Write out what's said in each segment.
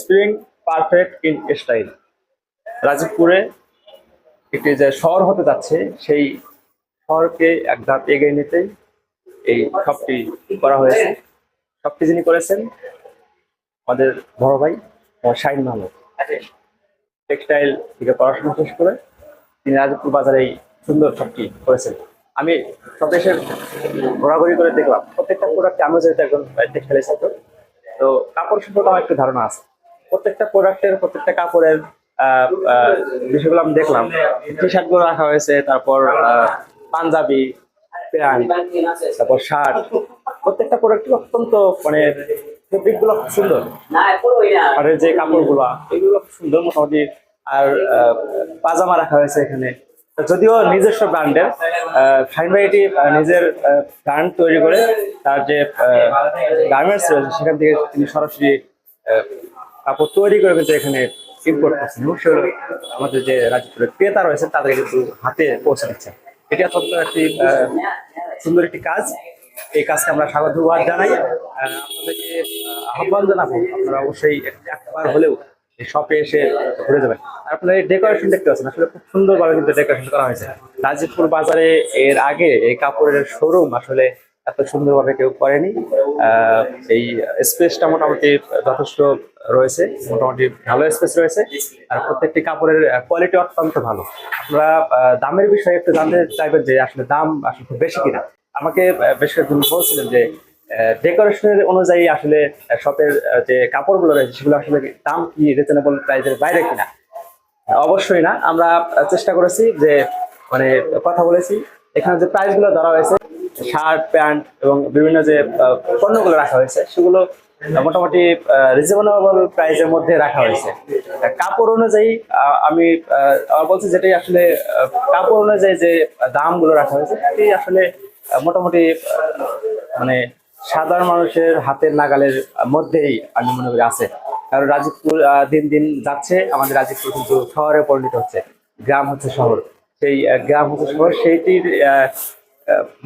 Spring perfect in style রাজীবপুরে একটি যে শহর হতে যাচ্ছে, সেই শহরকে এক ধাপ এগিয়ে নিতে এই সবটি করা হয়েছে। সবটি যিনি করেছেন, আমাদের বড় ভাই শাহিন মাহমুদ। টেক্সটাইল থেকে পড়াশোনা শেষ করে তিনি রাজীবপুর বাজারে এই সুন্দর সবটি করেছেন। আমি সব দেশের ঘোরাঘুরি করে দেখলাম। প্রত্যেকটা প্রোডাক্ট আমিও যেহেতু একজন টেক্সটাইলের ছাত্র তো কাপড় সম্পর্কে আমার একটু ধারণা আছে। প্রত্যেকটা প্রোডাক্টের প্রত্যেকটা কাপড়ের বিষয়গুলো আমি দেখলাম। টি শার্টগুলো রাখা হয়েছে, তারপর পাঞ্জাবি, প্যান্ট, তারপর শার্ট। প্রত্যেকটা প্রোডাক্ট অত্যন্ত মানে ফেব্রিকগুলো খুব সুন্দর। আর যে কাপড়গুলা এগুলো খুব সুন্দর মোটামুটি। আর পাজামা রাখা হয়েছে এখানে। যদিও নিজস্ব ব্র্যান্ডের ফাইন ভাইটি নিজের ব্র্যান্ড তৈরি করে তার যে গার্মেন্টস রয়েছে, সেখান থেকে তিনি সরাসরি কাপড় তৈরি করে কিন্তু এখানে ইম্পোর্ট করছেন এবং সেগুলো আমাদের যে রাজ্যপুরের ক্রেতা রয়েছে, তাদের কিন্তু হাতে পৌঁছে দিচ্ছেন। এটি অত্যন্ত একটি সুন্দর একটি কাজ। এই কাজকে আমরা স্বাগত জানাই। আপনাদেরকে আহ্বান জানাব, আপনারা অবশ্যই একবার হলেও শপে এসে ঘুরে যাবেন। আপনারা এই ডেকোরেশন দেখতে পাচ্ছেন আসলে খুব সুন্দরভাবে কিন্তু ডেকোরেশন করা হয়েছে। রাজীবপুর বাজারে এর আগে এই কাপড়ের শোরুম আসলে এত সুন্দরভাবে কেউ করেনি। এই স্পেসটা মোটামুটি যথেষ্ট রয়েছে মোটামুটি ভালো স্পেস রয়েছে। আর প্রত্যেকটি কাপড়ের কোয়ালিটি অত্যন্ত ভালো। আহ, দামের বিষয়ে একটু জানতে চাইবেন যে আসলে দাম আসলে খুব বেশি কিনা। আমাকে বেশ কয়েকজন বলছিলেন যে ডেকোরেশনের অনুযায়ী আসলে শপের যে কাপড়গুলো রয়েছে, সেগুলো আসলে দাম কি রিজনেবল প্রাইসের বাইরে কিনা? অবশ্যই না। আমরা চেষ্টা করেছি যে মানে কথা বলেছি। এখানে যে প্রাইসগুলো ধরা হয়েছে শার্ট প্যান্ট এবং বিভিন্ন যে পণ্যগুলো রাখা হয়েছে, সেগুলো মোটামুটি রিজনেবল প্রাইসের মধ্যে রাখা হয়েছে। কাপড় অনুযায়ী আমি বলছি যেটাই আসলে কাপড় অনুযায়ী যে দামগুলো রাখা হয়েছে সেটি আসলে মোটামুটি মানে সাধারণ মানুষের হাতের নাগালের মধ্যেই আমি মনে করি আছে। কারণ রাজীবপুর দিন দিন যাচ্ছে, আমাদের রাজীবপুর কিন্তু শহরে পরিণত হচ্ছে। গ্রাম হচ্ছে শহর। সেই গ্রাম হচ্ছে শহর, সেইটির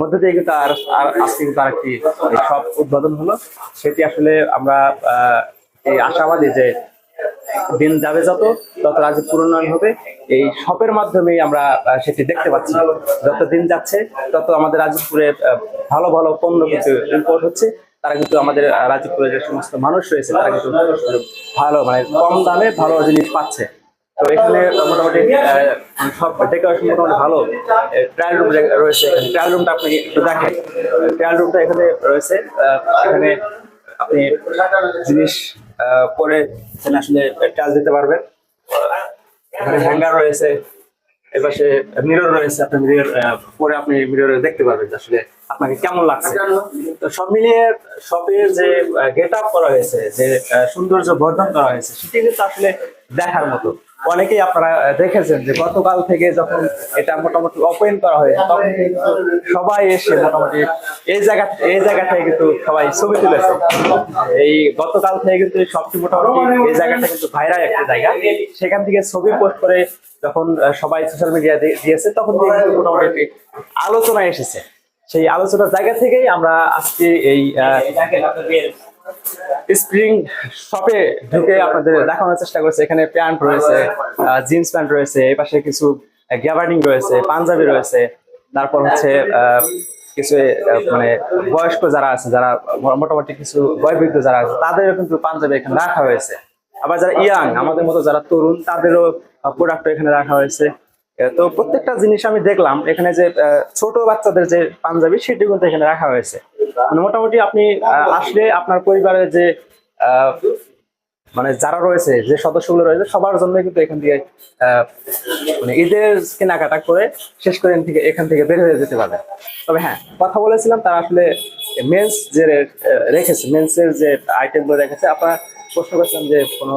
মধ্যে দিয়ে কিন্তু আর আর আজকে কিন্তু আরেকটি একটি সব উদ্বোধন হলো। সেটি আসলে আমরা এই আশাবাদী যে দিন যাবে যত তত রাজীবপুর উন্নয়ন হবে। এই শপের মাধ্যমেই আমরা সেটি দেখতে পাচ্ছি। যত দিন যাচ্ছে তত আমাদের রাজীবপুরে ভালো ভালো পণ্য কিন্তু ইম্পোর্ট হচ্ছে। তারা কিন্তু আমাদের রাজীবপুরের যে সমস্ত মানুষ রয়েছে তারা কিন্তু ভালো মানে কম দামে ভালো জিনিস পাচ্ছে। তো এখানে মোটামুটি আহ, সব ডেকোরেশন মোটামুটি ভালো। ট্রায়াল রুম রয়েছে ট্রায়াল রুমটা আপনি একটু দেখেন। ট্রায়াল রুমটা এখানে রয়েছে এখানে আপনি জিনিস পরে এখানে আসলে টাচ দিতে পারবেন। এখানে হ্যাঙ্গার রয়েছে, এপাশে মিরর রয়েছে, আপনি মিরর পরে আপনি মিররে দেখতে পারবেন আসলে আপনাকে কেমন লাগছে? তো সব মিলিয়ে শপের যে গেট আপ করা হয়েছে, যে সৌন্দর্য বর্ধন করা হয়েছে, সেটি কিন্তু আসলে দেখার মতো। অনেকেই আপনারা দেখেছেন যে গতকাল থেকে যখন এটা মোটামুটি ওপেন করা হয়েছে, তখন কিন্তু সবাই এসে মোটামুটি এই জায়গা এই জায়গা থেকে কিন্তু সবাই ছবি তুলেছে। এই গতকাল থেকে কিন্তু সবচেয়ে মোটামুটি এই জায়গাটা কিন্তু ভাইরাল একটা জায়গা। সেখান থেকে ছবি পোস্ট করে যখন সবাই সোশ্যাল মিডিয়া দিয়েছে, তখন মোটামুটি আলোচনা এসেছে। সেই আলোচনার জায়গা থেকেই আমরা আজকে এই স্প্রিং শপে ঢুকে আপনাদের দেখানোর চেষ্টা করছে। এখানে প্যান্ট রয়েছে জিন্স প্যান্ট রয়েছে, এই পাশে কিছু গ্যাবার্ডিং রয়েছে, পাঞ্জাবি রয়েছে, তারপর হচ্ছে কিছু মানে বয়স্ক যারা আছে, যারা মোটামুটি কিছু বয়বৃদ্ধ যারা আছে, তাদেরও কিন্তু পাঞ্জাবি এখানে রাখা হয়েছে। আবার যারা ইয়াং, আমাদের মতো যারা তরুণ, তাদেরও প্রোডাক্ট এখানে রাখা হয়েছে। তো প্রত্যেকটা জিনিস আমি দেখলাম, এখানে যে ছোট বাচ্চাদের যে পাঞ্জাবি সেটি কিন্তু এখানে রাখা হয়েছে। মানে মোটামুটি আপনি আসলে আপনার পরিবারের যে মানে যারা রয়েছে, যে সদস্যগুলো রয়েছে, সবার জন্য কিন্তু এখান থেকে মানে ঈদের কেনাকাটা করে শেষ করে থেকে, এখান থেকে বের হয়ে যেতে পারে। তবে হ্যাঁ কথা বলেছিলাম, তারা আসলে মেন্স যে রেখেছে মেন্সের যে আইটেমগুলো রেখেছে, আপনারা প্রশ্ন করছিলাম যে কোনো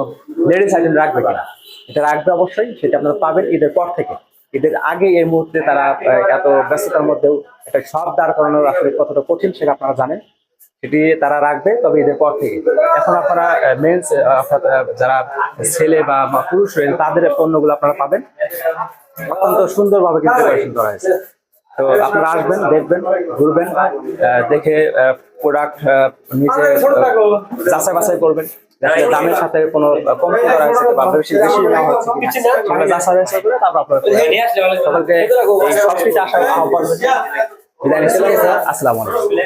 লেডিস আইটেম রাখবে কিনা? এটা রাখবে অবশ্যই, সেটা আপনারা পাবেন ঈদের পর থেকে। ঈদের আগে এই মুহূর্তে তারা এত ব্যস্ততার মধ্যেও একটা সব দাঁড় করানোর আসলে কতটা কঠিন সেটা আপনারা জানেন। সেটি তারা রাখবে, তবে ঈদের পর থেকে। এখন আপনারা মেন্স অর্থাৎ যারা ছেলে বা পুরুষ রয়েছে, তাদের পণ্যগুলো আপনারা পাবেন। অত্যন্ত সুন্দরভাবে কিন্তু ডেকোরেশন করা হয়েছে। তো আপনারা আসবেন, দেখবেন, ঘুরবেন দেখে প্রোডাক্ট নিজে যাচাই বাছাই করবেন। দামের সাথে কোনো কমতি করা হয়েছে বা বেশি বেশি হচ্ছে কিনা? সেটা যাচাই করে তারপর আপনারা সকলকে এই সব কিছু আসার আহ্বান বিদায় নিচ্ছি আসসালামু আলাইকুম।